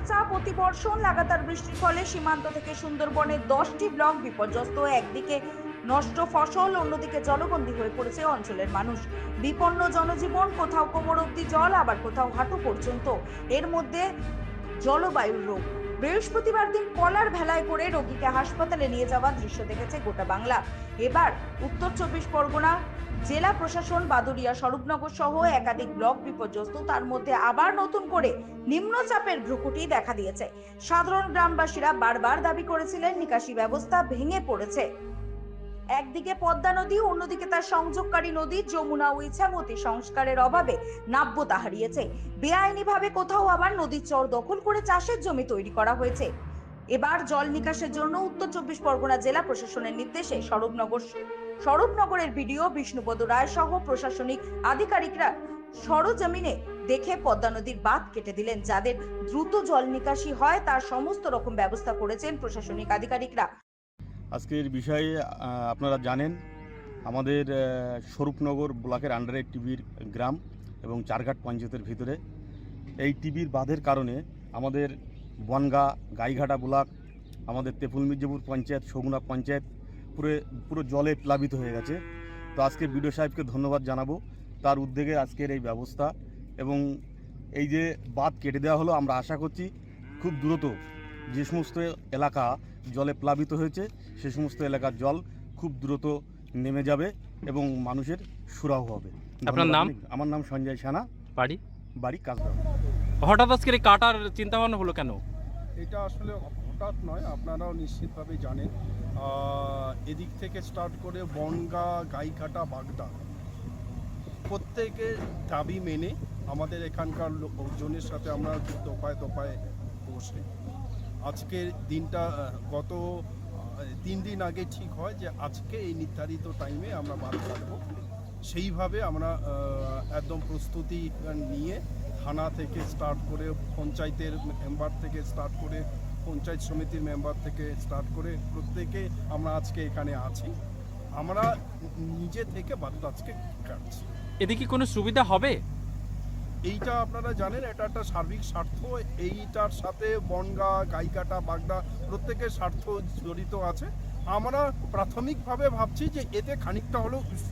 নিম্নচাপ অতিবর্ষণ লাগাতার বৃষ্টির ফলে সীমান্ত থেকে সুন্দরবনের দশটি ব্লক বিপর্যস্ত। একদিকে নষ্ট ফসল, অন্যদিকে জলবন্দী হয়ে পড়েছে অঞ্চলের মানুষ। বিপন্ন জনজীবন, কোথাও কোমর অব্দি জল, আবার কোথাও হাঁটু পর্যন্ত। এর মধ্যে জলবায়ুর রোগ। বৃহস্পতিবার দিন কলার ভেলায় করে রোগীকে হাসপাতালে নিয়ে যাওয়ার দৃশ্য দেখেছে গোটা বাংলা। এবার উত্তর চব্বিশ পরগনা জেলা প্রশাসন বাদুরিয়া স্বরূপনগর সহ একাধিক ব্লক বিপর্যস্ত। তার মধ্যে আবার নতুন করে নিম্নচাপের ভ্রুকুটি দেখা দিয়েছে। সাধারণ গ্রামবাসীরা বারবার দাবি করেছিলেন, নিকাশি ব্যবস্থা ভেঙে পড়েছে। একদিকে পদ্মা নদী, অন্যদিকে তার সংযোগকারী নদী যমুনা ও ইছামতি সংস্কারের অভাবে নাব্যতা হারিয়েছে বেআইনিভাবে কোথাও আবার নদীর চর দখল করে চাষের জমি তৈরি করা হয়েছে। এবার জল নিকাশের জন্য উত্তর চব্বিশ পরগনা জেলা প্রশাসনের নির্দেশে স্বরূপনগর স্বরূপনগরের বিডিও বিষ্ণুপদ রায় সহ প্রশাসনিক আধিকারিকরা সরজমিনে দেখে পদ্মা নদীর বাঁধ কেটে দিলেন। যাদের দ্রুত জল নিকাশি হয়, তার সমস্ত রকম ব্যবস্থা করেছেন প্রশাসনিক আধিকারিকরা। আজকের বিষয়ে আপনারা জানেন, আমাদের স্বরূপনগর ব্লকের আন্ডারে টিভির গ্রাম এবং চারঘাট পঞ্চায়েতের ভিতরে। এই টিভির বাঁধের কারণে আমাদের বনগা, গাইঘাটা ব্লক, আমাদের তেপুল মির্জাপুর পঞ্চায়েত সগুনা পঞ্চায়েত পুরো পুরো জলে প্লাবিত হয়ে গেছে। তো আজকে বিডিও সাহেবকে ধন্যবাদ জানাব। তার উদ্যোগে আজকের এই ব্যবস্থা এবং এই যে বাঁধ কেটে দেওয়া হলো, আমরা আশা করছি খুব দ্রুত যে সমস্ত এলাকা জলে প্লাবিত হয়েছে সে সমস্ত এলাকার জল খুব দ্রুত নেমে যাবে এবং মানুষের সুরাহ হবে। আপনার নাম? আমার নাম সঞ্জয় সানা। বাড়ি? বাড়ি কাজগাঁও হঠাৎ আজকের এই কাটার চিন্তা ভাবনা হলো কেন? এটা আসলে হঠাৎ নয় আপনারাও নিশ্চিতভাবে জানেন। এদিক থেকে স্টার্ট করে বনগা গাইঘাটা বাগদা প্রত্যেকের দাবি মেনে আমাদের এখানকার লোকজনের সাথে আমরা দোপায় দোপায় বসে। আজকের দিনটা গত তিন দিন আগে ঠিক হয় যে আজকে এই নির্ধারিত টাইমে আমরা বাদ রাখব সেইভাবে আমরা একদম প্রস্তুতি নিয়ে থানা থেকে স্টার্ট করে পঞ্চায়েতের মেম্বার থেকে স্টার্ট করে পঞ্চায়েত সমিতির মেম্বার থেকে স্টার্ট করে প্রত্যেকে আমরা আজকে এখানে আছি। আমরা নিজে থেকে বাদটা আজকে কাটছি। এদিকে কোনো সুবিধা হবে? এইটা আপনারা জানেন, এটা একটা সার্বিক স্বার্থ। এইটার সাথে বনগা গাইকাটা বাগদা প্রত্যেকের স্বার্থ জড়িত আছে। আমরা প্রাথমিকভাবে ভাবছি যে এতে খানিকটা হলেও